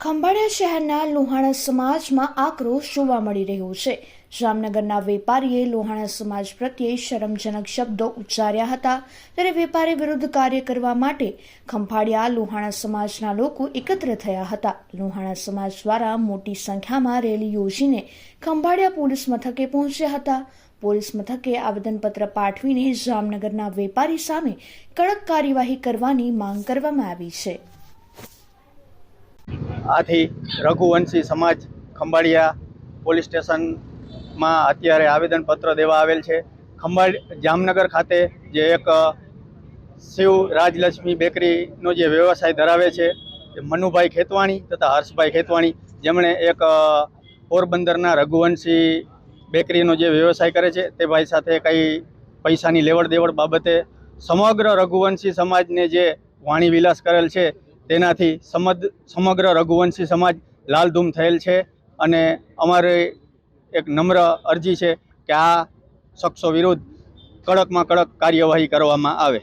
ખંભાળિયા શહેરના લોહાણા સમાજમાં આક્રોશ જોવા મળી રહ્યો છે. જામનગરના વેપારીએ લોહાણા સમાજ પ્રત્યે શરમજનક શબ્દો ઉચ્ચાર્યા હતા. ત્યારે વેપારી વિરુદ્ધ કાર્ય કરવા માટે ખંભાળિયા લોહાણા સમાજના લોકો એકત્ર થયા હતા. લોહાણા સમાજ દ્વારા મોટી સંખ્યામાં રેલી યોજીને ખંભાળિયા પોલીસ મથકે પહોંચ્યા હતા. પોલીસ મથકે આવેદનપત્ર પાઠવીને જામનગરના વેપારી સામે કડક કાર્યવાહી કરવાની માંગ કરવામાં આવી છે. આથી રઘુવંશી સમાજ ખંભાળિયા પોલીસ સ્ટેશનમાં અત્યારે આવેદનપત્ર દેવા આવેલ છે. ખંભાળ, જામનગર ખાતે જે એક શિવ રાજલક્ષ્મી બેકરીનો જે વ્યવસાય ધરાવે છે એ મનુભાઈ ખેતવાણી તથા હર્ષભાઈ ખેતવાણી, જેમણે એક પોરબંદરના રઘુવંશી બેકરીનો જે વ્યવસાય કરે છે તે ભાઈ સાથે કંઈ પૈસાની લેવડ દેવડ બાબતે સમગ્ર રઘુવંશી સમાજને જે વાણી વિલાસ કરેલ છે તેનાથી સમગ્ર રઘુવંશી સમાજ લાલધૂમ થયેલ છે અને અમારે એક નમ્ર અરજી છે કે આ શખ્સો વિરુદ્ધ કડકમાં કડક કાર્યવાહી કરવામાં આવે.